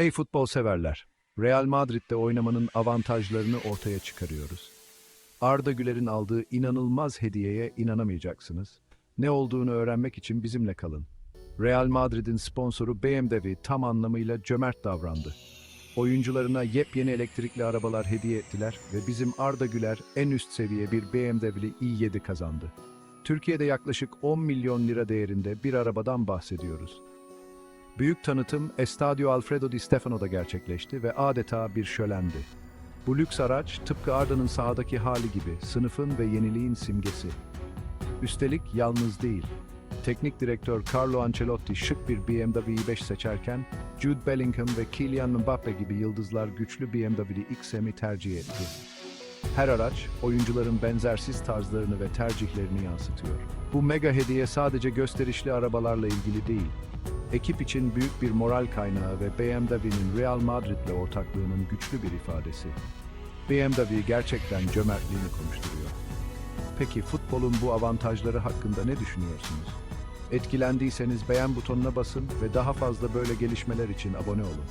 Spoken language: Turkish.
Hey futbol severler. Real Madrid'de oynamanın avantajlarını ortaya çıkarıyoruz. Arda Güler'in aldığı inanılmaz hediyeye inanamayacaksınız. Ne olduğunu öğrenmek için bizimle kalın. Real Madrid'in sponsoru BMW tam anlamıyla cömert davrandı. Oyuncularına yepyeni elektrikli arabalar hediye ettiler ve bizim Arda Güler en üst seviye bir BMW'li i7 kazandı. Türkiye'de yaklaşık 10 milyon lira değerinde bir arabadan bahsediyoruz. Büyük tanıtım Estadio Alfredo Di Stefano'da gerçekleşti ve adeta bir şölendi. Bu lüks araç tıpkı Arda'nın sahadaki hali gibi sınıfın ve yeniliğin simgesi. Üstelik yalnız değil. Teknik direktör Carlo Ancelotti şık bir BMW i5 seçerken Jude Bellingham ve Kylian Mbappe gibi yıldızlar güçlü BMW'li XM'i tercih etti. Her araç, oyuncuların benzersiz tarzlarını ve tercihlerini yansıtıyor. Bu mega hediye sadece gösterişli arabalarla ilgili değil, ekip için büyük bir moral kaynağı ve BMW'nin Real Madrid'le ortaklığının güçlü bir ifadesi. BMW gerçekten cömertliğini konuşturuyor. Peki futbolun bu avantajları hakkında ne düşünüyorsunuz? Etkilendiyseniz beğen butonuna basın ve daha fazla böyle gelişmeler için abone olun.